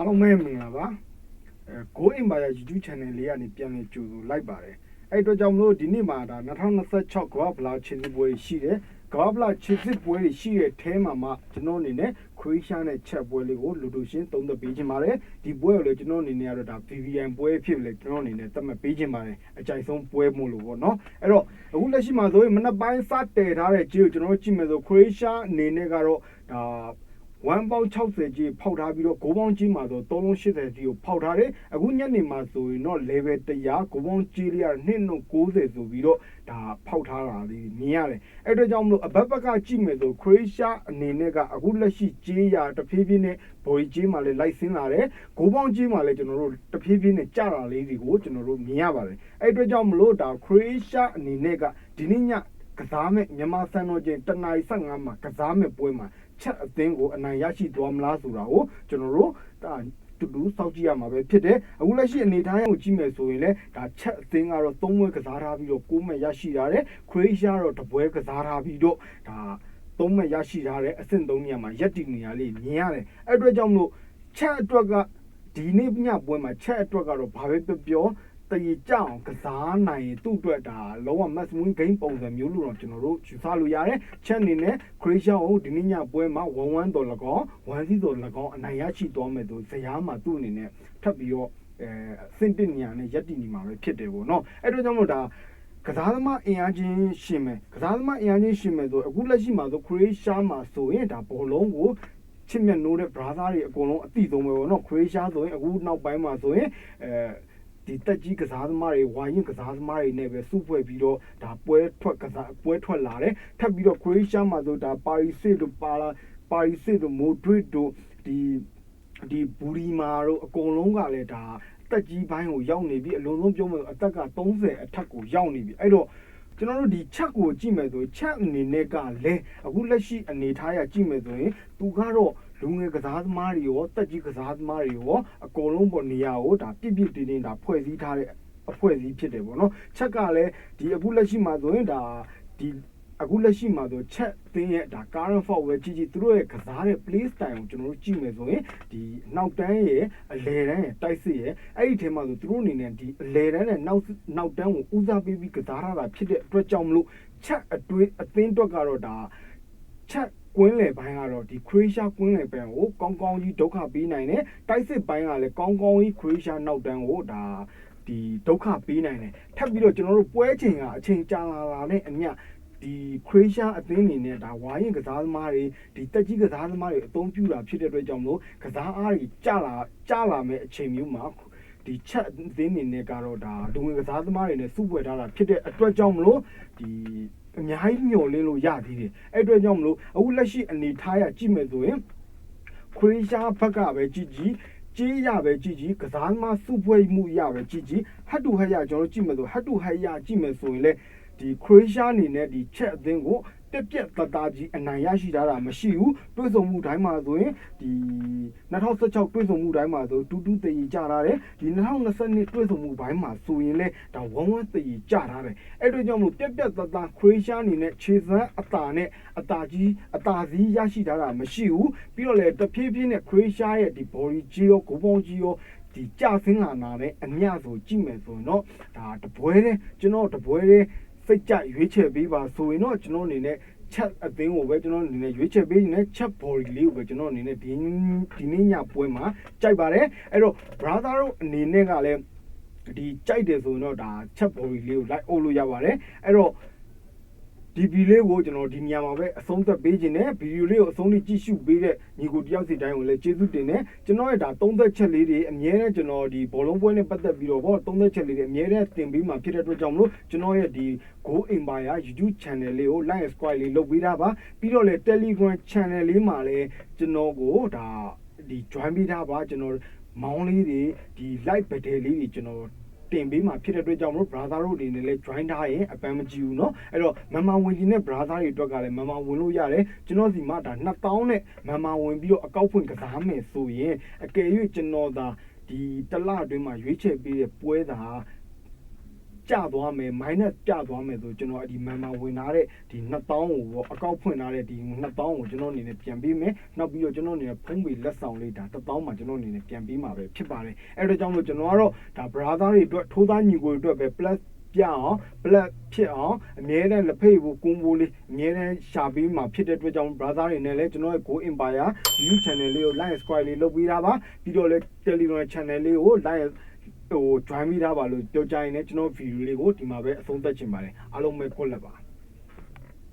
အားလုံးပဲမင်္ဂလာပါအဲ Go Empire YouTube channel လေးကနေပြန်လည်ကြိုဆိုလိုက်ပါတယ်အဲ့အတွက်ကြောင့်မလို့ဒီနေ့မှာဒါ2026ကမ္ဘာဗလာခြေစစ်ပွဲရှိတယ်ကမ္ဘာဗလာခြေစစ်ပွဲရှိတဲ့အဲမှာမှကျွန်တော်အနေနဲ့ခရီးရှားနဲ့ချက်ပွဲလေးကိုလူလူရှင်းသုံးသပ်ပေးခြင်းပါတယ်ဒီပွဲကိုလည်းကျွန်တော်အနေနဲ့ကတော့ဒါ VVN ပွဲဖြစ်လေကျွန်တော်အနေနဲ့သတ်မှတ်ပေးခြင်းပါတယ်အကြိုက်ဆုံးပွဲမို့လို့ပေါ့နော်အဲ့တော့အခုလက်ရှိမှာဆိုရင်မနက်ပိုင်းစတည်ထားတဲ့ကြေးကိုကျွန်တော်တို့ကြည့်မယ်ဆိုခရီးရှားအနေနဲ့ကတော့ဒါ 1ပေါင်း60ကြီးဖောက်ထားပြီးတော့ဂိုးပေါင်းကြီးမှာဆို3လုံး80ကြီးကိုဖောက်ထားတယ်အခုညနေမှာဆိုရင်တော့ level 100ဂိုးပေါင်းကြီးလေးက2နှုတ်90ဆိုပြီးတော့ဒါဖောက်ထားတာလေးမြင်ရတယ်အဲ့တော့ကြောင့်မလို့အဘက်ဘက်ကကြည့်မယ်ဆိုခရီးရှားအနေနဲ့ကအခုလက်ရှိကြီးရတဖြည်းဖြည်းနဲ့ဘော်ကြီးမှာလည်းလိုက်ဆင်းလာတယ်ဂိုးပေါင်းကြီးမှာလည်းကျွန်တော်တို့တဖြည်းဖြည်းနဲ့ကြာလာလေးတွေကိုကျွန်တော်တို့မြင်ရပါတယ်အဲ့အတွက်ကြောင့်မလို့ဒါခရီးရှားအနေနဲ့ကဒီနေ့ညကစားမဲ့မြန်မာစံတော်ချိန်တနာရီ15မှာကစားမဲ့ပွဲမှာ ချက်အသင်းကိုအနိုင်ရရှိသွားမလားဆိုတာကိုကျွန်တော်တို့ဒါတူတူစောင့်ကြည့်ရမှာပဲဖြစ်တယ်အခုလက်ရှိအနေထားကိုကြည့်မယ်ဆိုရင်လည်းဒါချက်အသင်းကတော့၃ပွဲကစားထားပြီးတော့၉မဲ့ရရှိထားတယ်ခရီးရှားတော့တပွဲကစားထားပြီးတော့ဒါသုံးမဲ့ရရှိထားတဲ့အဆင့်၃နေရာမှာရက်တည်နေရလေးမြင်ရတယ်အဲ့အတွက်ကြောင့်မလို့ချက်အတွက်ကဒီနေ့ညပွဲမှာချက်အတွက်ကတော့ဘာပဲပြောပြော တည်ကြအောင်ကစားနိုင်ရင်သူ့အတွက်ဒါလုံးဝ match win game ပုံစံမျိုးလို့တော့ကျွန်တော်တို့ယူဆလို့ရတယ်ချက်အနေနဲ့ Croatia ကိုဒီနေ့ညပွဲမှာ1-1တော်၎င်း1-0တော်၎င်းအနိုင်ရရှိသွားမယ်ဆိုဇယားမှာသူ့အနေနဲ့ထပ်ပြီးတော့အဲအဆင့်တစ်နေရာနဲ့ရက်တည်နေမှာပဲဖြစ်တယ်ပေါ့နော်အဲ့တော့ကြောင့်မို့ဒါကစားသမားအင်အားချင်းရှင်မယ်ကစားသမားအင်အားချင်းရှင်မယ်ဆိုအခုလက်ရှိမှာဆို Croatia မှာဆိုရင်ဒါဘောလုံးကိုချစ်မြတ်နိုးတဲ့ brother တွေအကုန်လုံးအတိဆုံးပဲပေါ့နော် Croatia ဆိုရင်အခုနောက်ပိုင်းမှာဆိုရင်အဲ ဒီတက်ကြီးကစားသမားတွေဝိုင်းရင်ကစားသမားတွေနဲ့ပဲစုဖွဲ့ပြီးတော့ဒါပွဲထွက်ကစားပွဲထွက်လာတယ်ထပ်ပြီးတော့ Croatia မှာဆိုဒါပါရီစစ်တို့ပါလာပါရီစစ်တို့မိုဒရစ်တို့ဒီဒီဘူရီမာတို့အကုန်လုံးကလည်းဒါတက်ကြီးပိုင်းကိုရောက်နေပြီအလုံးစုံပြောမယ်အသက်က30အထက်ကိုရောက်နေပြီအဲ့တော့ကျွန်တော်တို့ဒီချက်ကိုကြည့်မယ်ဆိုချက်အနေနဲ့ကလည်းအခုလက်ရှိအနေထားရကြည့်မယ်ဆိုရင်သူကတော့ လူငယ်ကစားသမားတွေရောတက်ကြီးကစားသမားတွေရောအကုန်လုံးပေါ်နေရာကိုဒါပြစ်ပြစ်တင်းတင်းဒါဖွဲ့စည်းထားတဲ့အဖွဲ့အစည်းဖြစ်တယ်ပေါ့နော်ချက်ကလည်းဒီအခုလက်ရှိမှာဆိုရင်ဒါဒီအခုလက်ရှိမှာဆိုချက်သင်းရဲ့ဒါ current form ပဲကြည့်ကြည့်သူတို့ရဲ့ကစားတဲ့ play style ကိုကျွန်တော်တို့ကြည့်မယ်ဆိုရင်ဒီနောက်တန်းရဲ့အလဲတန်းရဲ့တိုက်စစ်ရဲ့အဲ့ဒီထဲမှာဆိုသူတို့အနေနဲ့ဒီအလဲတန်းနဲ့နောက်နောက်တန်းကိုဦးစားပေးပြီးကစားရတာဖြစ်တဲ့အတွက်ကြောင့်မလို့ချက်အတွေးအသင်းအတွက်ကတော့ဒါချက် ကွင်းလယ်ပိုင်းကတော့ဒီ Croatia ကွင်းလယ်ပိုင်းကိုကောင်းကောင်းကြီးဒုက္ခပေးနိုင်တယ်တိုက်စစ်ပိုင်းကလည်းကောင်းကောင်းကြီး Croatia နောက်တန်းကိုဒါဒီဒုက္ခပေးနိုင်တယ်ထပ်ပြီးတော့ကျွန်တော်တို့ပွဲချိန်ကအချိန်ကြာလာလာနဲ့အမျှဒီခရီးရှားအသင်းအနေနဲ့ဒါဝိုင်းရင်ကစားသမားတွေဒီတက်ကြီးကစားသမားတွေအသုံးပြုတာဖြစ်တဲ့အတွက်ကြောင့်မလို့ကစားအားတွေကျလာကျလာမဲ့အချိန်မျိုးမှာဒီချက်အသင်းအနေနဲ့ကတော့ဒါလူငယ်ကစားသမားတွေနဲ့စုဖွဲ့ထားတာဖြစ်တဲ့အတွက်ကြောင့်မလို့ဒီ အများကြီးမျှော်လင့်လို့ရသေးတယ်အဲ့အတွက်ကြောင့်မလို့အခုလက်ရှိအနေထားရကြည့်မယ်ဆိုရင်ခရီးရှားဘက်ကပဲကြည့်ကြည့်ကြေးရပဲကြည့်ကြည့်ကစားသမားစုဖွဲ့မှုရပဲကြည့်ကြည့်ဟတ်တူဟတ်ရကျွန်တော်ကြည့်မယ်ဆိုဟတ်တူဟတ်ရကြည့်မယ်ဆိုရင်လေဒီခရိုအေးရှားအနေနဲ့ဒီချက်အသင်းကို တက်ပြက်တသားကြီးအနိုင်ရရှိထားတာမရှိဘူးတွဲဆုံမှုတိုင်းမှာဆိုရင်ဒီ2016တွဲဆုံမှုတိုင်းမှာဆိုတူတူတည်ကြထားတယ်ဒီ2022တွဲဆုံမှုတိုင်းမှာဆိုရင်လည်းဒါဝမ်းဝမ်းတည်ကြထားတယ်အဲ့တို့ကြောင့်မလို့ပြက်ပြက်တသားခရိုအေးရှားအနေနဲ့ခြေစမ်းအတာနဲ့အတာကြီးအတာစီးရရှိထားတာမရှိဘူးပြီးတော့လည်းတဖြည်းဖြည်းနဲ့ခရိုအေးရှားရဲ့ဒီ body ကြီးရောဂိုးပေါင်းကြီးရောဒီကြဆင်းလာတာနဲ့အမြဆိုကြည့်မယ်ဆိုရင်တော့ဒါတပွဲတဲ့ကျွန်တော်တပွဲတဲ့ စိတ်ကြရွေးချယ်ပေးပါဆိုရင်တော့ကျွန်တော်အနေနဲ့ချက်အသင်းကိုပဲကျွန်တော်အနေနဲ့ရွေးချယ်ပေးနေချက် body လေးကိုပဲကျွန်တော်အနေနဲ့ဒီဒီနေ့ညပွဲမှာကြိုက်ပါတယ်အဲ့တော့ brother တို့အနေနဲ့ကလည်းဒီကြိုက်တယ်ဆိုရင်တော့ဒါချက် body လေးကို like အုပ်လို့ရပါတယ်အဲ့တော့ ဒီဗီလေးကိုကျွန်တော်ဒီနေရာမှာပဲအဆုံးသက်ပေးခြင်းနဲ့ဗီဒီယိုလေးကိုအဆုံးထိကြည့်ရှုပေးတဲ့ညီကိုတယောက်စီတိုင်းကိုလည်းကျေးဇူးတင်တယ်ကျွန်တော်ရဲ့ဒါသုံးသက်ချက်လေးတွေအမြဲတမ်းကျွန်တော်ဒီဘောလုံးပွဲနဲ့ပတ်သက်ပြီးတော့ဗောသုံးသက်ချက်လေးတွေအမြဲတမ်းတင်ပေးမှာဖြစ်တဲ့အတွက်ကြောင့်မလို့ကျွန်တော်ရဲ့ဒီ Go Empire YouTube channel လေးကို like subscribe လေးလုပ်ပေးတာပါပြီးတော့လည်း Telegram channel လေးမှာလည်းကျွန်တော်ကိုဒါဒီ join ပေးထားပါကျွန်တော်မောင်းလေးတွေဒီ live battle လေးတွေကျွန်တော် တင်ပေးမှာဖြစ်တဲ့အတွက်ကြောင့်မလို့ brother တို့အနေနဲ့လည်း join ထားရင်အပန်းမကြည့်ဘူးเนาะအဲ့တော့မမဝင်ခြင်းနဲ့ brother တွေအတွက်ကလည်းမမဝင်လို့ရတယ်ကျွန်တော်စီမှာဒါ2000နဲ့မမဝင်ပြီးတော့အကောက်ဖွင့်ကစားမယ်ဆိုရင်အကယ်၍ကျွန်တော်သာဒီတလအတွင်းမှာရွေးချယ်ပေးတဲ့ပွဲသာချ ကျသွားမယ် minus ကျသွားမယ်ဆိုကျွန်တော်ဒီ member ဝင်ထားတဲ့ဒီ2000ကိုပေါ့အကောက်ဖွင့်ထားတဲ့ဒီ2000ကိုကျွန်တော်အနေနဲ့ပြန်ပေးမယ်နောက်ပြီးတော့ကျွန်တော်အနေနဲ့ဖုံးပေလက်ဆောင်လေးဒါ1000မှာကျွန်တော်အနေနဲ့ပြန်ပေးမှာပဲဖြစ်ပါတယ်အဲ့တော့ကြောင့်မို့ကျွန်တော်ကတော့ဒါ brother တွေအတွက်ထိုးသားညီကိုတွေအတွက်ပဲ plus ပြအောင် black ဖြစ်အောင်အမြဲတမ်းလက်ဖိတ်ကိုကုန်းပိုးလေးအမြဲတမ်းရှာပေးမှာဖြစ်တဲ့အတွက်ကြောင့် brother တွေနဲ့လည်းကျွန်တော်ရဲ့ Go Empire YouTube channel လေးကို like subscribe လေးလုပ်ပေးတာပါပြီးတော့လည်း Telegram channel လေးကို like ဟို join မိတာပါလို့ပြောကြရင်လည်းကျွန်တော် video လေးကိုဒီမှာပဲအဆုံးသတ်ချင်ပါတယ်အားလုံးပဲကွက်လက်ပါ